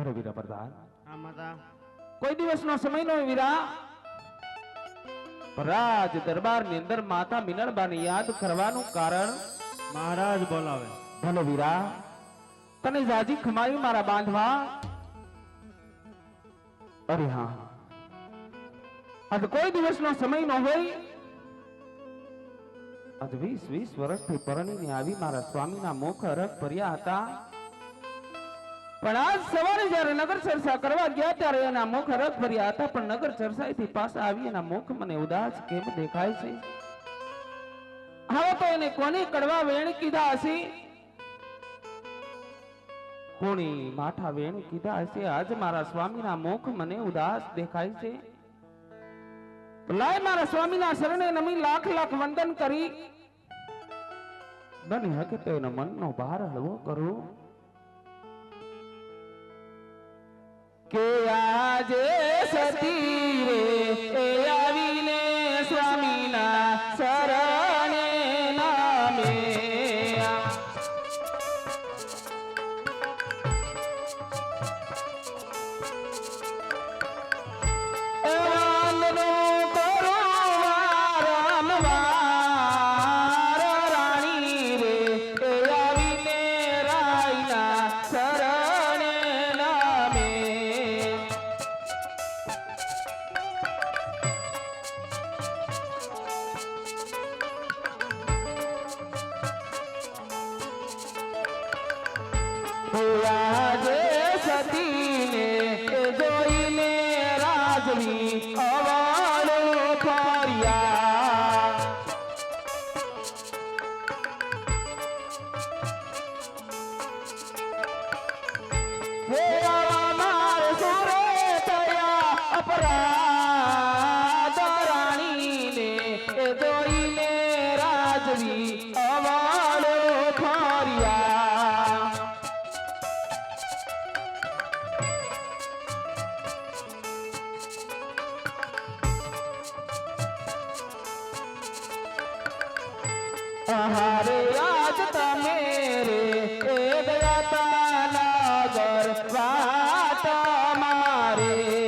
અરે વીરા પ્રધાન. કોઈ દિવસનો સમય નો વીરા. રાજ દરબારની અંદર માતા મિનળબાને યાદ કરવાનું કારણ? મહારાજ બોલાવે. ભલો વીરા તને જાજી ખમાવી મારા બાંધવા? અરે હા. આજ કોઈ દિવસનો સમય ન હોય? આજ વીસ વીસ વર્ષથી પરણીને આવી મારા સ્વામીના મુખ અરગ ભર્યા હતા. પણ આજ સવારે જયારે નગર ચર્ચા કરવા ગયા ત્યારે એના મુખ રથ ભર્યા હતા, પણ નગર ચર્ચાથી પાછા આવી એના મુખ મને ઉદાસ કેમ દેખાય છે? હવે તો એને કોની કડવા વેણ કીધા હશે? કોણી માઠા વેણ કીધા હશે? આજ મારા સ્વામીના મુખ મને ઉદાસ દેખાય છે. લાય મારા સ્વામીના શરણે નમી લાખ લાખ વંદન કરી. બની હકે તો એના મનનો ભાર હળવો કરું. કે આજે સતી રે આજે સતીને મારે.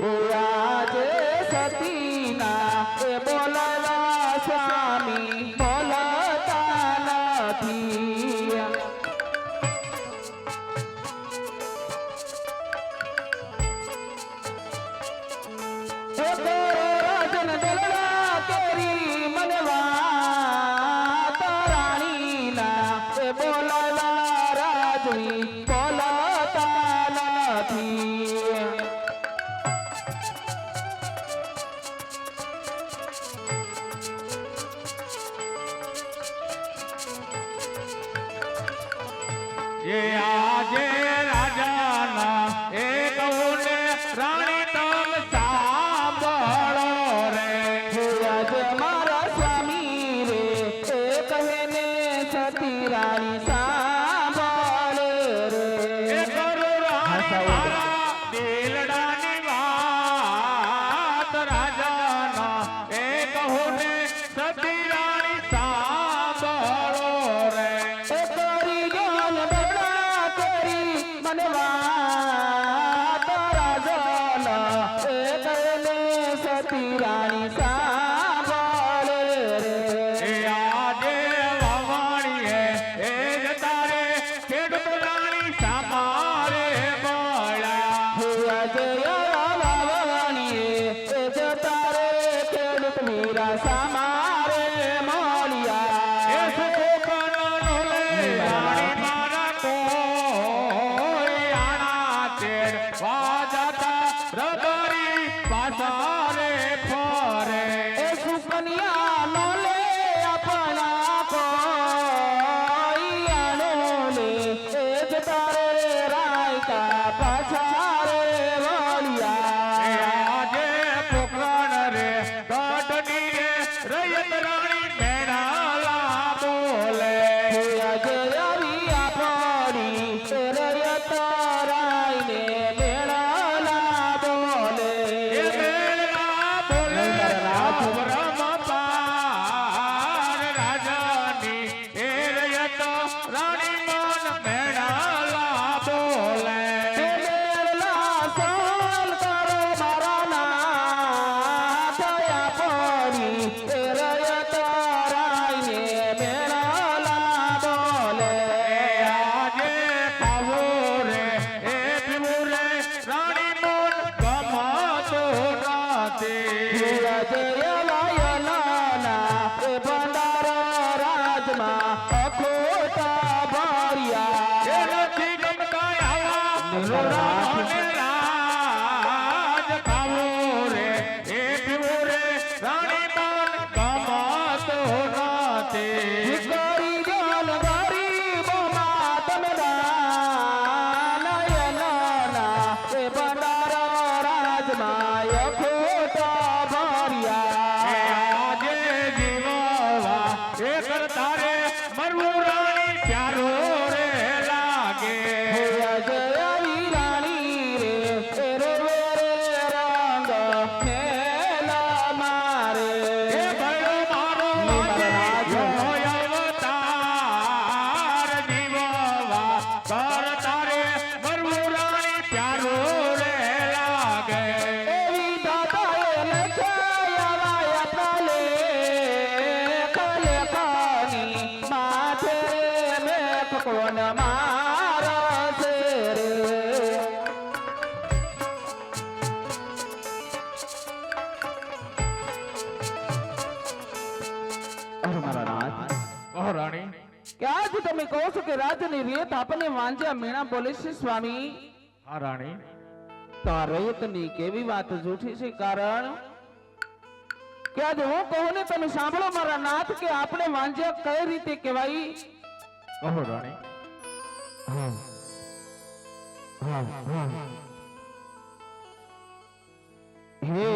Yeah. no, no. શું તમે કહો છો કે રાજની રેત આપણને વાંજ્યા મીણા બોલે છે સ્વામી? હા રાણી. તો રેતની કેવી વાત જૂઠી છે? કારણ કે આજે હું કહું ને તમે સાંભળો મારા નાથ કે આપણે વાંજ્યા કઈ રીતે કહેવાય? કહો રાણી. હા. હા હા. હે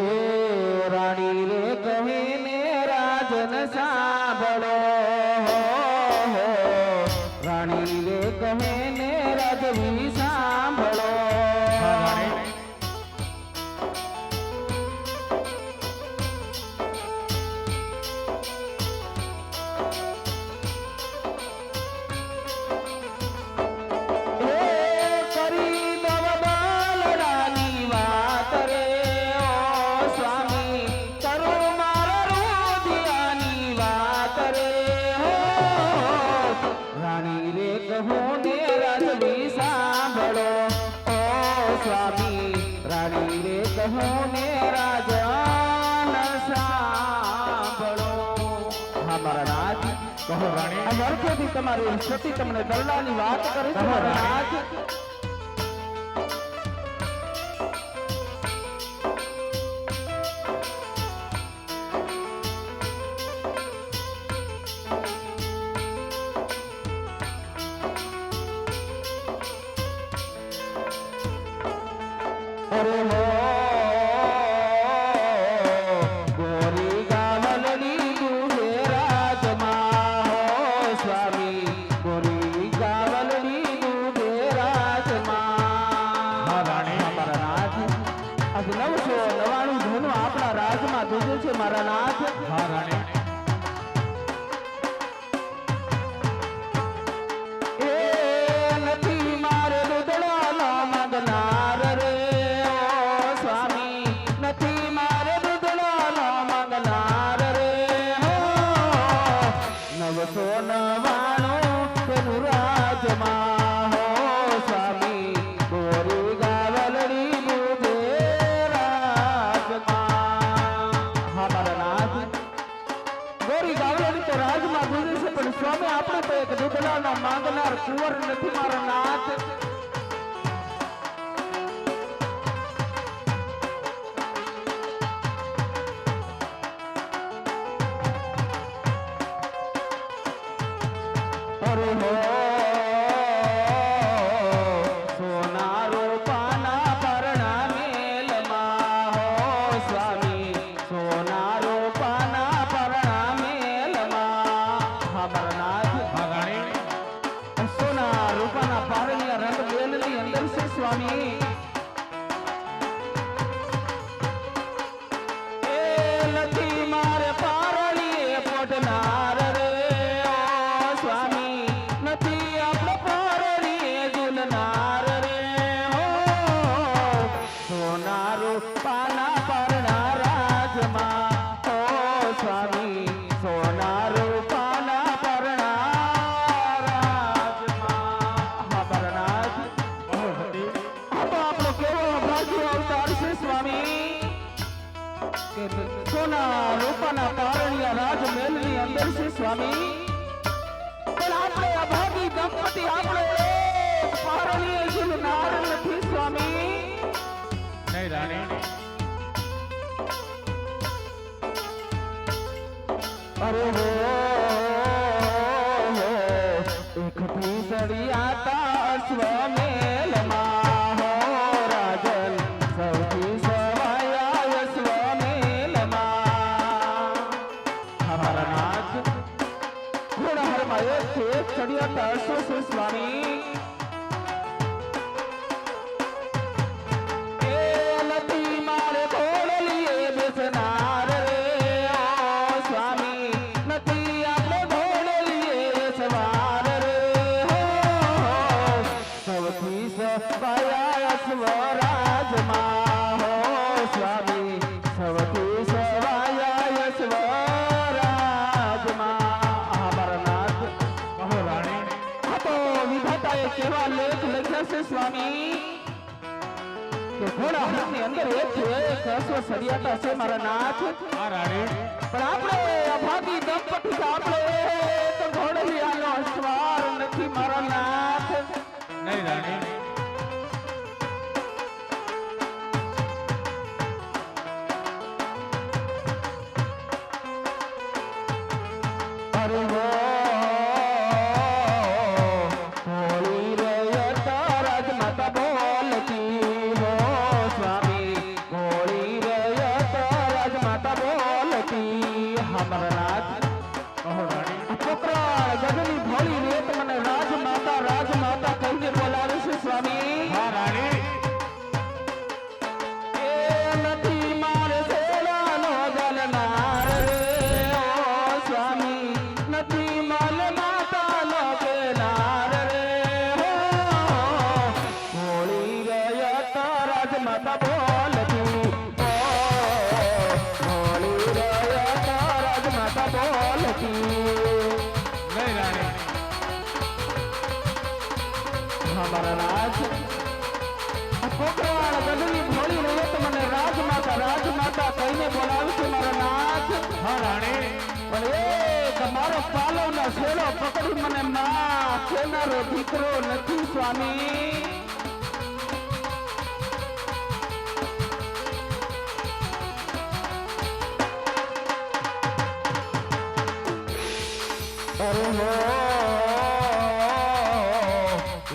હું ને રાજન સાંભળો. હા મારા રાજ કહો તમારી સતી તમને દરલાની વાત કરી તમારા રાજ. આજ નવસો નવાણું ધોનું આપણા રાજમાં ધૂજે છે મારા નાથ. મહારાણી એક દુબળાના માંગનાર કુંવર નથી મારા નાથ. સોના રૂપાના તારણિયા રાજમહેલની અંદર છે સ્વામી. પણ આપણે અભાગી દંપતી આપણે પારણીય જીવ નાર નથી સ્વામી. નહીં રાણી. અરે હો એક ભીસડી આતા સ્વામી. જતા છે મારા નાથ. પણ આપણે અભાગી દંપતી આપણે તો ઘોડલી આનો અસવાર નથી મારા નાથ. નહીં રાણી. ha, ha, ha, તું નહીં રાણે તો મને રાજમાતા રાજમાતા કહીને બોલાવશે મારો નાથ. હા રાણી. પણ એ તમારો પાલો ના શેરો પકડી મને માં કેનારો દીકરો નથી, સ્વામી. અરે હો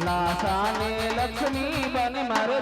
લાસાને લક્ષ્મી બને મારે